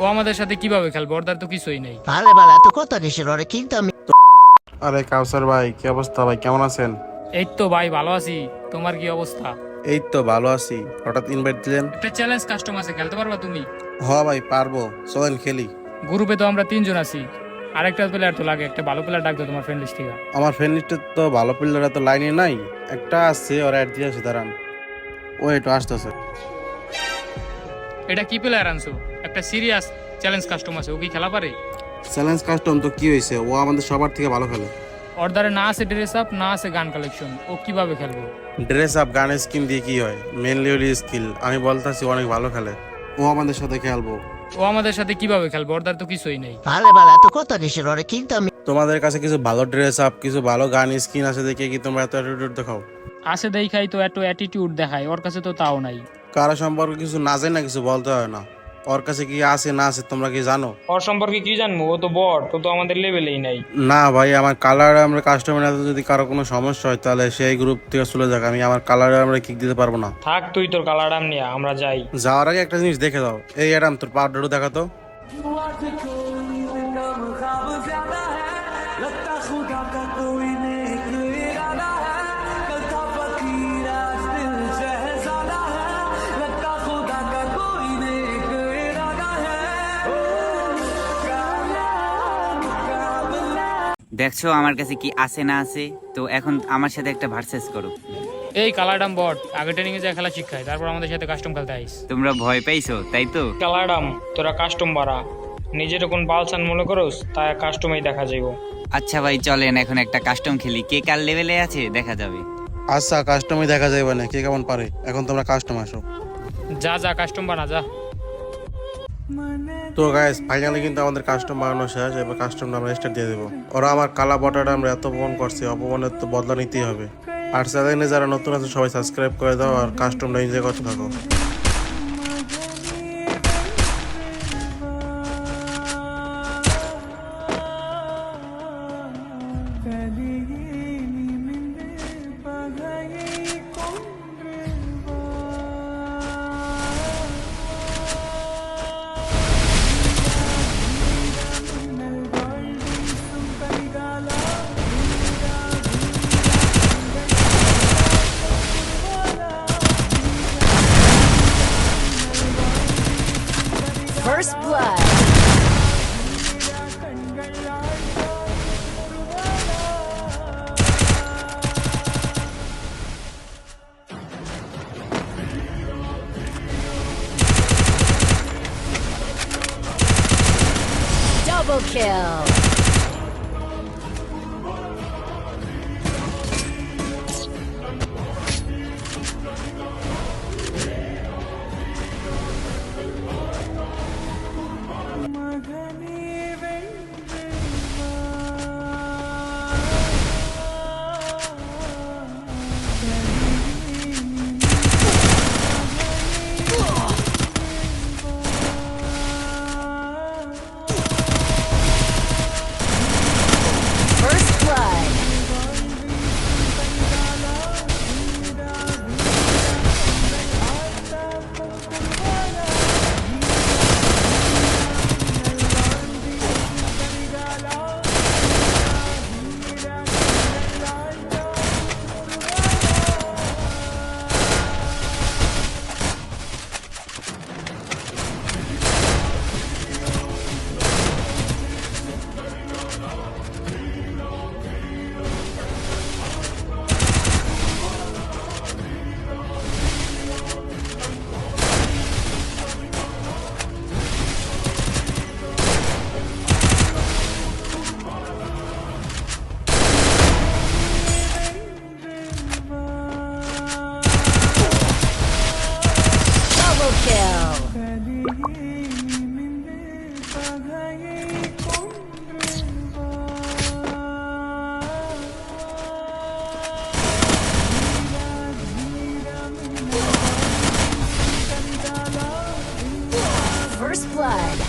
ও আমাদের সাথে কীভাবে খেলবে? ওর তো কিছুই নেই। ভালে ভালে এত কথা কিসের? ওরে কিন্তু আমি আরে কাউসার ভাই কি অবস্থা ভাই? কেমন আছেন? এই তো ভাই ভালো আছি। তোমার কি অবস্থা? এই তো ভালো আছি। হঠাৎ ইনভাইট দিলেন? একটা চ্যালেঞ্জ কাস্টম আছে খেলতে পারবা তুমি? হ ভাই পারব। চলেন খেলি। গ্রুপে তো আমরা তিনজন আছি। আরেকটা প্লেয়ার তো লাগে একটা ভালো প্লেয়ার ডাকতো তোমার ফ্রেন্ড লিস্ট থেকে। আমার ফ্রেন্ড লিস্টে তো ভালো প্লেয়ার তো লাইনে নাই। একটা আছে ওরা অ্যাড দিয়ে আছে দাঁড়ান। ও একটু আসতেছে। এটা কি প্লেয়ার আনছো? একটা সিরিয়াস চ্যালেঞ্জ কাস্টম আছে ও কি খেলা পারে? চ্যালেঞ্জ কাস্টম তো কি হয়েছে? ও আমাদের সবার থেকে ভালো খেলে। দ্বারে না আছে ড্রেস আপ না আছে গান কালেকশন ও কীভাবে খেলব? ড্রেস আপ গানের স্কিন দিয়ে কি হয়? মেনলি হলি স্কিল আমি বলতেছি অনেক ভালো খেলে। ও আমাদের সাথে খেলব। ও আমাদের সাথে কীভাবে খেলবে? দ্বার তো কিছুই নেই। ভালো ভালো এত কথা কিসের ওরে কিন্তু আমি তোমাদের কাছে কিছু ভালো ড্রেস আপ কিছু ভালো গান স্কিন আছে দেখে কি তোমরা এত অ্যাটিটিউড দেখাও? আছে দেখাই তো এত অ্যাটিটিউড দেখায়। ওর কাছে তো তাও নাই। কারও সম্পর্কে কিছু না জানি না কিছু বলতে হয় না। ওর কাছে কি আছে না আছে তোমরা কি জানো? ওর সম্পর্কে কি জানব? ও তো বট ও তো আমাদের লেভেলেই নাই। না ভাই আমার কালার আমরা কাস্টমার যদি কারও কোনো সমস্যা হয় তাহলে সেই গ্রুপ থেকে চলে যাক। আমি আমার কালার আমরা কিক দিতে পারব না। থাক তুই তোর কালার নিয়ে আমরা যাই। যাওয়ার আগে একটা জিনিস দেখে দাও। এই অ্যাডাম তোর পাউডারও দেখাতো। দেখছ আমার কাছে কি আছে না আছে? তো এখন আমার সাথে একটা ভার্সেস করো। এই কালারডাম বট আগে ট্রেনিং এ যায় খেলা শিখায় তারপর আমাদের সাথে কাস্টম খেলতে আইস। তোমরা ভয় পাইছো তাই তো? কালারাম তোরা কাস্টম বাড়া। নিজের কোন বালসান মনে করোস তাই কাস্টমেই দেখা যাইব। আচ্ছা ভাই চলেন এখন একটা কাস্টম খেলি। কে কার লেভেলে আছে দেখা যাবে। আচ্ছা কাস্টমই দেখা যাবে না কে কেমন পারে? এখন তোমরা কাস্টম আসো। যা যা কাস্টম বানা যা। তো গাইস ফাইনালি কিন্তু আমাদের কাস্টম বানানো শেষ, এবার কাস্টমটা আমরা স্টার্ট দিয়ে দেবো। ওরা আমার কালা বটাটা আমরা এত অপমান করছি, অপমানের তো বদলা নিতেই হবে। আর চ্যানেলে যারা নতুন আছে সবাই সাবস্ক্রাইব করে দাও আর কাস্টমটা এনজয় করতে থাকো। Blood.